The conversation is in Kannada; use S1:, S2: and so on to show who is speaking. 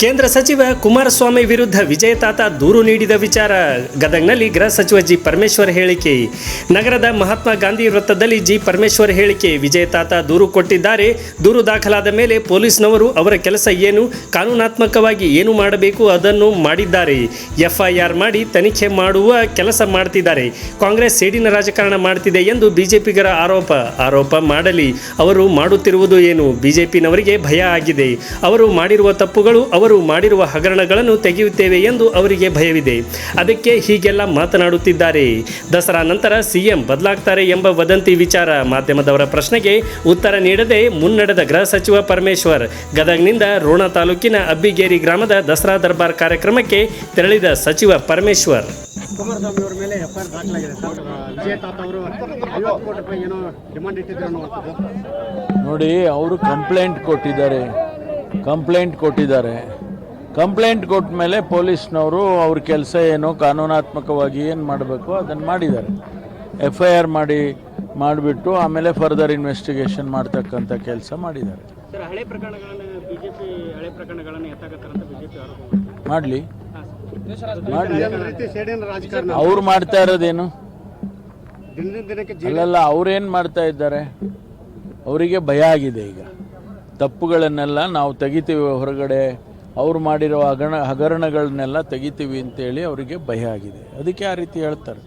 S1: ಕೇಂದ್ರ ಸಚಿವ ಕುಮಾರಸ್ವಾಮಿ ವಿರುದ್ಧ ವಿಜಯ ತಾತ ದೂರು ನೀಡಿದ ವಿಚಾರ ಗದಗ್ನಲ್ಲಿ ಗೃಹ ಸಚಿವ ಜಿ ಪರಮೇಶ್ವರ್ ಹೇಳಿಕೆ. ನಗರದ ಮಹಾತ್ಮ ಗಾಂಧಿ ವೃತ್ತದಲ್ಲಿ ಜಿ ಪರಮೇಶ್ವರ್ ಹೇಳಿಕೆ. ವಿಜಯ ತಾತ ದೂರು ಕೊಟ್ಟಿದ್ದಾರೆ. ದೂರು ದಾಖಲಾದ ಮೇಲೆ ಪೊಲೀಸ್ನವರು ಅವರ ಕೆಲಸ ಏನು, ಕಾನೂನಾತ್ಮಕವಾಗಿ ಏನು ಮಾಡಬೇಕು ಅದನ್ನು ಮಾಡಿದ್ದಾರೆ. ಎಫ್ಐಆರ್ ಮಾಡಿ ತನಿಖೆ ಮಾಡುವ ಕೆಲಸ ಮಾಡ್ತಿದ್ದಾರೆ. ಕಾಂಗ್ರೆಸ್ ಸೇಡಿನ ರಾಜಕಾರಣ ಮಾಡ್ತಿದೆ ಎಂದು ಬಿಜೆಪಿಗರ ಆರೋಪ. ಆರೋಪ ಮಾಡಲಿ. ಅವರು ಮಾಡುತ್ತಿರುವುದು ಏನು? ಬಿಜೆಪಿನವರಿಗೆ ಭಯ ಆಗಿದೆ. ಅವರು ಮಾಡಿರುವ ತಪ್ಪುಗಳು ಅವರು ಮಾಡಿರುವ ಹಗರಣಗಳನ್ನು ತೆಗೆಯುತ್ತೇವೆ ಎಂದು ಅವರಿಗೆ ಭಯವಿದೆ. ಅದಕ್ಕೆ ಹೀಗೆಲ್ಲ ಮಾತನಾಡುತ್ತಿದ್ದಾರೆ. ದಸರಾ ನಂತರ ಸಿಎಂ ಬದಲಾಗ್ತಾರೆ ಎಂಬ ವದಂತಿ ವಿಚಾರ ಮಾಧ್ಯಮದವರ ಪ್ರಶ್ನೆಗೆ ಉತ್ತರ ನೀಡದೆ ಮುನ್ನಡೆದ ಗೃಹ ಸಚಿವ ಪರಮೇಶ್ವರ್. ಗದಗ್ನಿಂದ ರೋಣ ತಾಲೂಕಿನ ಅಬ್ಬಿಗೇರಿ ಗ್ರಾಮದ ದಸರಾ ದರ್ಬಾರ್ ಕಾರ್ಯಕ್ರಮಕ್ಕೆ ತೆರಳಿದ ಸಚಿವ ಪರಮೇಶ್ವರ್.
S2: ಅವರ ಅವರು
S3: ನೋಡಿ ಅವರು ಕಂಪ್ಲೇಂಟ್ ಕೊಟ್ಟಿದ್ದಾರೆ. ಕಂಪ್ಲೇಂಟ್ ಕೊಟ್ಟಿದ್ದಾರೆ. ಕಂಪ್ಲೇಂಟ್ ಕೊಟ್ಟ ಮೇಲೆ ಪೊಲೀಸ್ನವರು ಅವ್ರ ಕೆಲಸ ಏನು ಕಾನೂನಾತ್ಮಕವಾಗಿ ಏನು ಮಾಡಬೇಕು ಅದನ್ನು ಮಾಡಿದ್ದಾರೆ. ಎಫ್ ಐ ಆರ್ ಮಾಡಿ ಮಾಡಿಬಿಟ್ಟು ಆಮೇಲೆ ಫರ್ದರ್ ಇನ್ವೆಸ್ಟಿಗೇಷನ್ ಮಾಡ್ತಕ್ಕಂಥ ಕೆಲಸ ಮಾಡಿದ್ದಾರೆ.
S2: ಸರ್ ಹಳೆ ಪ್ರಕರಣಗಳನ್ನು ಬಿಜೆಪಿ ಹಳೆ ಪ್ರಕರಣಗಳನ್ನು ಎತ್ತಾಕತ್ತಾರಂತ ಬಿಜೆಪಿ ಆರೋಪ
S3: ಮಾಡಲಿ. ಮಾಡಲಿ. ಅವ್ರು ಮಾಡ್ತಾ ಇರೋದೇನು?
S2: ಅಲ್ಲ
S3: ಅಲ್ಲಲ್ಲ ಅವ್ರೇನು ಮಾಡ್ತಾ ಇದ್ದಾರೆ? ಅವರಿಗೆ ಭಯ ಆಗಿದೆ ಈಗ. ತಪ್ಪುಗಳನ್ನೆಲ್ಲ ನಾವು ತೆಗಿತೀವಿ ಹೊರಗಡೆ. ಅವ್ರು ಮಾಡಿರೋ ಹಗರಣ ಹಗರಣಗಳನ್ನೆಲ್ಲ ತೆಗಿತೀವಿ ಅಂತೇಳಿ ಅವರಿಗೆ ಭಯ ಆಗಿದೆ. ಅದಕ್ಕೆ ಆ ರೀತಿ ಹೇಳ್ತಾರೆ.